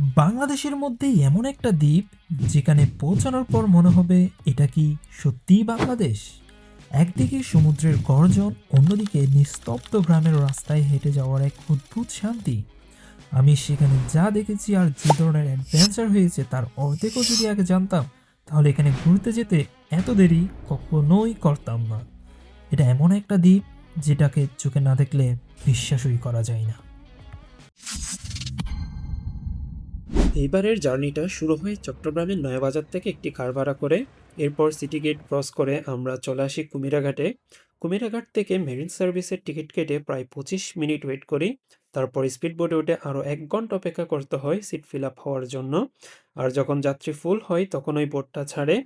বাংলাদেশের মধ্যেই এমন একটা দ্বীপ যেখানে পৌঁছানোর পর মনে হবে, এটা কি সত্যিই বাংলাদেশ? একদিকে সমুদ্রের গর্জন, অন্যদিকে নিস্তব্ধ গ্রামের রাস্তায় হেঁটে যাওয়ার এক অদ্ভুত শান্তি। আমি সেখানে যা দেখেছি আর যে ধরনের অ্যাডভেঞ্চার হয়েছে তার অর্ধেকও যদি আগে জানতাম, তাহলে এখানে ঘুরতে যেতে এত দেরি কখনোই করতাম না। এটা এমন একটা দ্বীপ যেটাকে চোখে না দেখলে বিশ্বাসই করা যায় না। এইবারের জার্নিটা শুরু হয় চট্টগ্রামের নয়াবাজার থেকে একটি কার ভাড়া করে। এরপর সিটি গেট ক্রস করে আমরা চলে আসি কুমিরাঘাটে। কুমিরাঘাট থেকে মেরিন সার্ভিসের টিকিট কেটে প্রায় পঁচিশ মিনিট ওয়েট করি। তারপর স্পিড বোটে উঠে আরও এক ঘণ্টা অপেক্ষা করতে হয় সিট ফিল আপ হওয়ার জন্য। আর যখন যাত্রী ফুল হয় তখন ওই বোটটা ছাড়ে।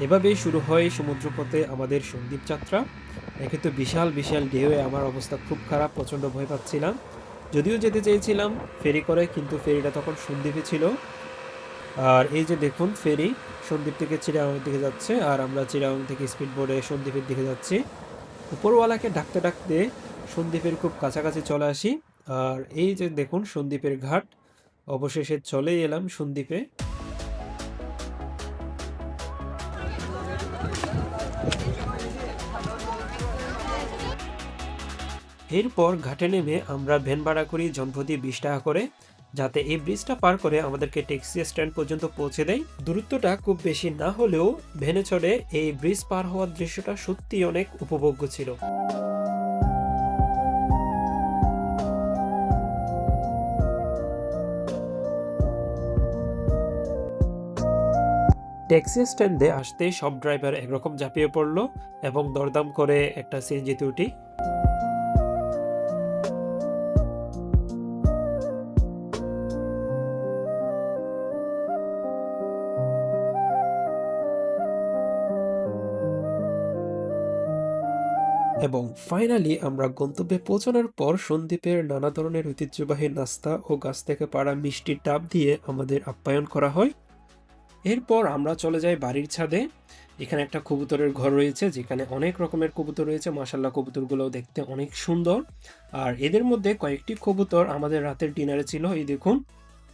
এভাবেই শুরু হয় সমুদ্রপথে আমাদের সন্দীপ যাত্রা। একে তো বিশাল বিশাল ঢেউয়ে আমার অবস্থা খুব খারাপ, প্রচণ্ড ভয় পাচ্ছিলাম। যদিও যেতে চেয়েছিলাম ফেরি করে, কিন্তু ফেরিটা তখন সন্দ্বীপে ছিল। আর এই যে দেখুন ফেরি, সন্দ্বীপ থেকে চিরাঙের দিকে যাচ্ছে, আর আমরা চিরাং থেকে স্পিড বোর্ডে সন্দ্বীপের দিকে যাচ্ছি। উপরওয়ালাকে ডাকতে ডাকতে সন্দ্বীপের খুব কাছাকাছি চলে আসি। আর এই যে দেখুন সন্দ্বীপের ঘাট, অবশেষে চলেই এলাম সন্দ্বীপে। এরপর ঘাটে নেমে আমরা ভ্যান ভাড়া করি জনপ্রতি বিশ টাকা করে, যাতে এই ব্রিজটা পার করে আমাদেরকে ট্যাক্সি স্ট্যান্ড পর্যন্ত পৌঁছে দেয়। দূরত্বটা খুব বেশি না হলেও ভ্যানে চড়ে এই ব্রিজ পার হওয়ার দৃশ্যটা সত্যি অনেক উপভোগ্য ছিল। ট্যাক্সি স্ট্যান্ডে আসতে সব ড্রাইভার একরকম ঝাঁপিয়ে পড়ল এবং দরদাম করে একটা সিএনজিতে উঠি এবং ফাইনালি আমরা গন্তব্যে পৌঁছানোর পর সন্দ্বীপের নানা ধরনের ঐতিহ্যবাহী নাস্তা ও গাছ থেকে পাড়া মিষ্টির ডাব দিয়ে আমাদের আপ্যায়ন করা হয়। এরপর আমরা চলে যাই বাড়ির ছাদে। এখানে একটা কবুতরের ঘর রয়েছে যেখানে অনেক রকমের কবুতর রয়েছে। মাসাল্লাহ কবুতরগুলো দেখতে অনেক সুন্দর। আর এদের মধ্যে কয়েকটি কবুতর আমাদের রাতের ডিনারে ছিল। এই দেখুন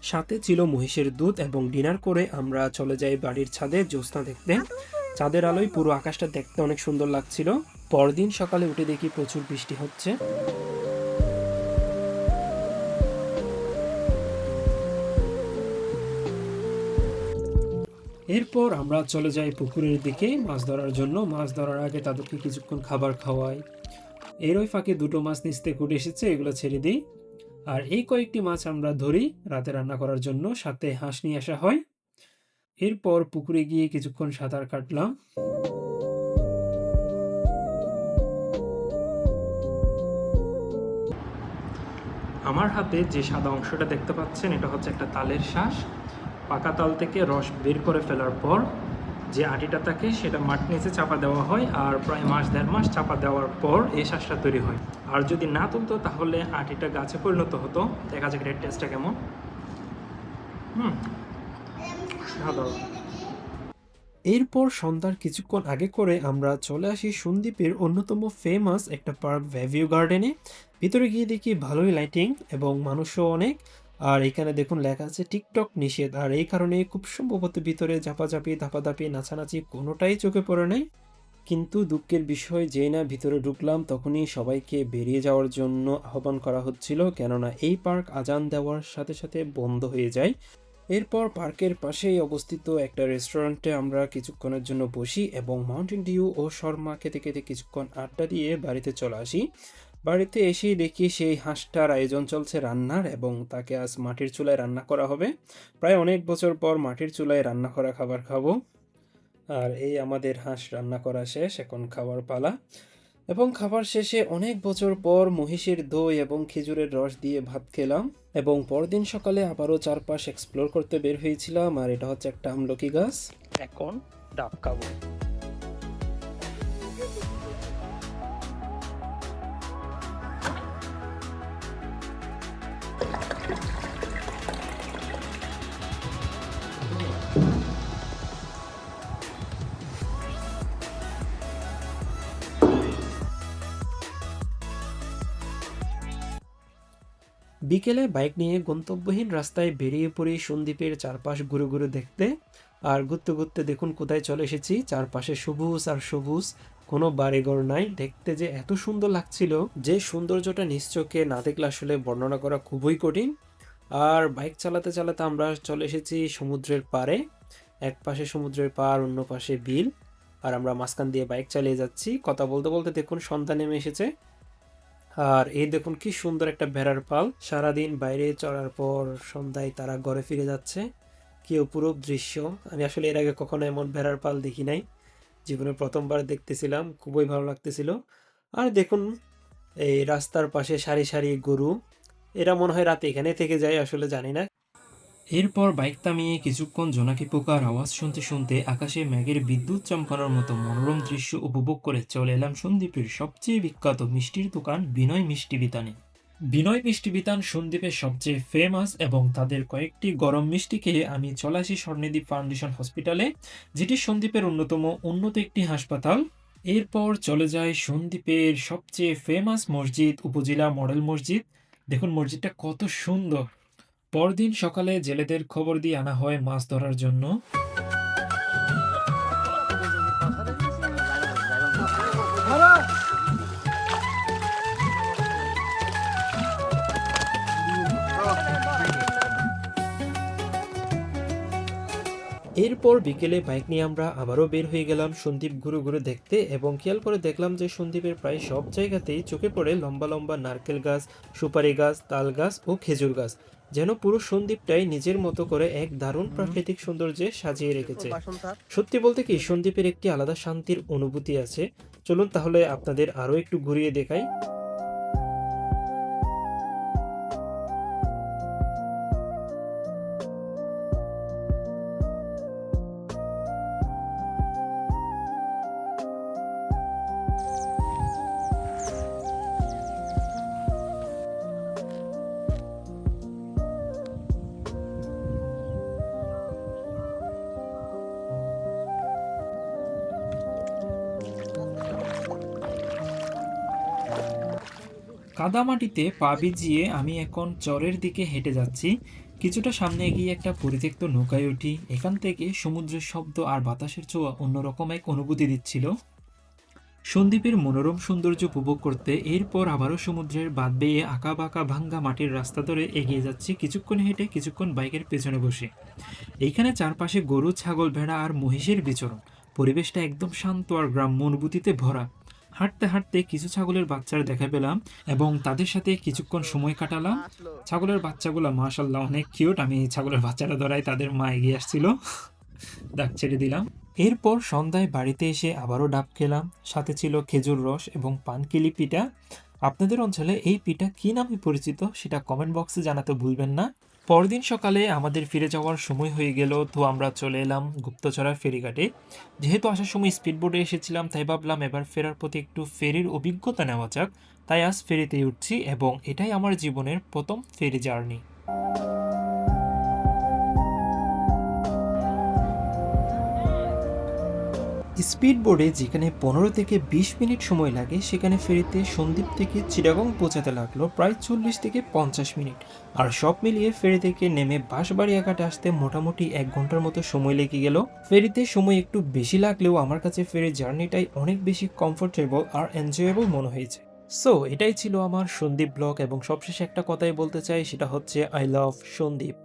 সাথে ছিল মহিষের দুধ এবং ডিনার করে আমরা চলে যাই বাড়ির ছাদে জ্যোৎস্না দেখতে। চাঁদের আলোয় পুরো আকাশটা দেখতে অনেক সুন্দর লাগছিল। পরদিন সকালে উঠে দেখি প্রচুর বৃষ্টি হচ্ছে। এরপর আমরা চলে যাই পুকুরের দিকে মাছ ধরার জন্য। মাছ ধরার আগে তাদেরকে কিছুক্ষণ খাবার খাওয়াই। এর ওই ফাঁকে দুটো মাছ নিচ থেকে উঠে এসেছে, এগুলো ছেড়ে দিই। আর এই কয়েকটি মাছ আমরা ধরি রাতে রান্না করার জন্য, সাথে হাঁস নিয়ে আসা হয়। এরপর পুকুরে গিয়ে কিছুক্ষণ সাঁতার কাটলাম। আমার হাতে যে সাদা অংশটা দেখতে পাচ্ছেন, এটা হচ্ছে একটা তালের শ্বাস। পাকা তাল থেকে রস বের করে ফেলার পর যে আটিটা থাকে, সেটা মাঠ নিচে চাপা দেওয়া হয় আর প্রায় মাস, দেড় মাস চাপা দেওয়ার পর এই শ্বাসটা তৈরি হয়। আর যদি না তুলতো, তাহলে আটিটা গাছে পরিণত হতো। দেখা যাক এর টেস্টটা কেমন। হুম এরপর সন্ধ্যার কিছুক্ষণ আগে করে আমরা চলে আসি সন্দ্বীপের অন্যতম ফেমাস একটা পার্ক ভ্যাভিউ গার্ডেনে ভিতরে গিয়ে দেখি ভালোই লাইটিং এবং মানুষও অনেক। আর এখানে দেখুন লেখা আছে টিকটক নিষেধ। আর এই কারণে খুব সম্ভবত ভিতরে ঝাপাঝাপি, ধাপাধাপি, নাচানাচি কোনোটাই চোখে পড়ে নাই। কিন্তু দুঃখের বিষয়, যেই না ভিতরে ঢুকলাম তখনই সবাইকে বেরিয়ে যাওয়ার জন্য আহ্বান করা হচ্ছিল। কেননা এই পার্ক আজান দেওয়ার সাথে সাথে বন্ধ হয়ে যায়। এরপর পার্কের পাশেই অবস্থিত একটা রেস্টুরেন্টে আমরা কিছুক্ষণের জন্য বসি এবং মাউন্টেন ডিউ ও শর্মা খেতে খেতে কিছুক্ষণ আড্ডা দিয়ে বাড়িতে চলে আসি। বাড়িতে এসেই দেখি সেই হাঁসটার আয়োজন চলছে রান্নার এবং তাকে আজ মাটির চুলায় রান্না করা হবে। প্রায় অনেক বছর পর মাটির চুলায় রান্না করা খাবার খাব। আর এই আমাদের হাঁস রান্না করা শেষ, এখন খাবার পালা। এবং খাবার শেষে অনেক বছর পর মহিষের দই এবং খেজুরের রস দিয়ে ভাত খেলাম এবং পরদিন সকালে আবারও চারপাশ এক্সপ্লোর করতে বের হয়েছিলাম আর এটা হচ্ছে একটা আমলকি গাছ। এখন ডাব খাব। বিকেলে বাইক নিয়ে গন্তব্যহীন রাস্তায় বেরিয়ে পড়ি সন্দ্বীপের চারপাশ ঘুরে ঘুরে দেখতে। আর ঘুরতে ঘুরতে দেখুন কোথায় চলে এসেছি। চারপাশে সবুজ আর সবুজ, কোনো বাড়িঘর নাই। দেখতে যে এত সুন্দর লাগছিল, যে সৌন্দর্যটা নিশ্চোখে না দেখলে আসলে বর্ণনা করা খুবই কঠিন। আর বাইক চালাতে চালাতে আমরা চলে এসেছি সমুদ্রের পাড়ে। এক পাশে সমুদ্রের পাড়, অন্য পাশে বিল। আর আমরা মাঝখান দিয়ে বাইক চালিয়ে যাচ্ছি। কথা বলতে বলতে দেখুন সন্ধ্যা নেমে এসেছে। আর এই দেখুন কি সুন্দর একটা ভেড়ার পাল। সারাদিন বাইরে চড়ার পর সন্ধ্যায় তারা ঘরে ফিরে যাচ্ছে। কি অপরূপ দৃশ্য। আমি আসলে এর আগে কখনো এমন ভেড়ার পাল দেখি নাই। জীবনে প্রথমবার দেখতেছিলাম, খুবই ভালো লাগতেছিল। আর দেখুন, এই রাস্তার পাশে সারি সারি গরু। এরা মনে হয় রাতে এখানে থেকে যায়, আসলে জানি না। এরপর বাইক থামিয়ে কিছুক্ষণ জোনাকি পোকার আওয়াজ শুনতে শুনতে আকাশে মেঘের বিদ্যুৎ চমকানোর মতো মনোরম দৃশ্য উপভোগ করে চলে এলাম সন্দ্বীপের সবচেয়ে বিখ্যাত মিষ্টির দোকান বিনয় মিষ্টি বিতানে। বিনয় মিষ্টি বিতান সন্দ্বীপের সবচেয়ে ফেমাস এবং তাদের কয়েকটি গরম মিষ্টি খেয়ে আমি চলে স্বর্ণদ্বীপ ফাউন্ডেশন হসপিটালে, যেটি সন্দীপের অন্যতম উন্নত একটি হাসপাতাল। এরপর চলে যায় সন্দ্বীপের সবচেয়ে ফেমাস মসজিদ, উপজেলা মডেল মসজিদ। দেখুন মসজিদটা কত সুন্দর। পরদিন সকালে জেলেদের খবর দিয়ে আনা হয় মাছ ধরার জন্য। এরপর বিকেলে বাইক নিয়ে আমরা আবারও বের হয়ে গেলাম সন্দীপ ঘুরে ঘুরে দেখতে এবং খেয়াল করে দেখলাম যে সন্দীপের প্রায় সব জায়গাতেই চোখে পড়ে লম্বা লম্বা নারকেল গাছ, সুপারি গাছ, তাল গাছ ও খেজুর গাছ। যেন পুরো সন্দ্বীপটাই নিজের মতো করে এক দারুণ প্রাকৃতিক সৌন্দর্যে সাজিয়ে রেখেছে। সত্যি বলতে কি সন্দ্বীপের একটি আলাদা শান্তির অনুভূতি আছে। চলুন তাহলে আপনাদের আরও একটু ঘুরিয়ে দেখাই। কাদামাটিতে পা ভিজিয়ে আমি এখন চরের দিকে হেঁটে যাচ্ছি। কিছুটা সামনে এগিয়ে একটা পরিত্যক্ত নৌকায় উঠি। এখান থেকে সমুদ্রের শব্দ আর বাতাসের ছোঁয়া অন্যরকম এক অনুভূতি দিচ্ছিল। সন্দ্বীপের মনোরম সৌন্দর্য উপভোগ করতে এরপর আবারও সমুদ্রের বাদ বেয়ে আঁকা বাঁকা ভাঙ্গা মাটির রাস্তা ধরে এগিয়ে যাচ্ছি। কিছুক্ষণ হেঁটে কিছুক্ষণ বাইকের পেছনে বসে। এইখানে চারপাশে গরু, ছাগল, ভেড়া আর মহিষের বিচরণ। পরিবেশটা একদম শান্ত আর গ্রাম্য অনুভূতিতে ভরা। হাঁটতে হাঁটতে কিছু ছাগলের বাচ্চার দেখা পেলাম এবং তাদের সাথে কিছুক্ষণ সময় কাটালাম। ছাগলের বাচ্চাগুলো মাশাল্লাহ অনেক কিউট আমি ছাগলের বাচ্চাটা ধরাই তাদের মা এগিয়ে আসছিল। ডাক ছেড়ে দিলাম। এরপর সন্ধ্যায় বাড়িতে এসে আবারও ডাব খেলাম। সাথে ছিল খেজুর রস এবং পানকিলি পিঠা। আপনাদের অঞ্চলে এই পিঠা কী নামে পরিচিত সেটা কমেন্ট বক্সে জানাতে ভুলবেন না। পরদিন সকালে আমাদের ফিরে যাওয়ার সময় হয়ে গেল, তো আমরা চলে এলাম গুপ্তচরা ফেরিঘাটে। যেহেতু আসার সময় স্পিডবোটে এসেছিলাম, তাই ভাবলাম এবার ফেরার প্রতি একটু ফেরির অভিজ্ঞতা নেওয়া যাক। তাই আজ ফেরিতেই উঠছি এবং এটাই আমার জীবনের প্রথম ফেরি জার্নি। স্পিড বোর্ডে যেখানে পনেরো থেকে বিশ মিনিট সময় লাগে, সেখানে ফেরিতে সন্দ্বীপ থেকে চিটাগং পৌঁছাতে লাগল প্রায় চল্লিশ থেকে পঞ্চাশ মিনিট। আর সব মিলিয়ে ফেরি থেকে নেমে বাঁশবাড়ি একাটে আসতে মোটামুটি এক ঘণ্টার মতো সময় লেগে গেল। ফেরিতে সময় একটু বেশি লাগলেও আমার কাছে ফেরির জার্নিটাই অনেক বেশি কমফোর্টেবল আর এনজয়েবল মনে হয়েছে। সো এটাই ছিল আমার সন্দীপ ব্লগ এবং সবশেষে একটা কথাই বলতে চাই, সেটা হচ্ছে আই লাভ সন্দীপ।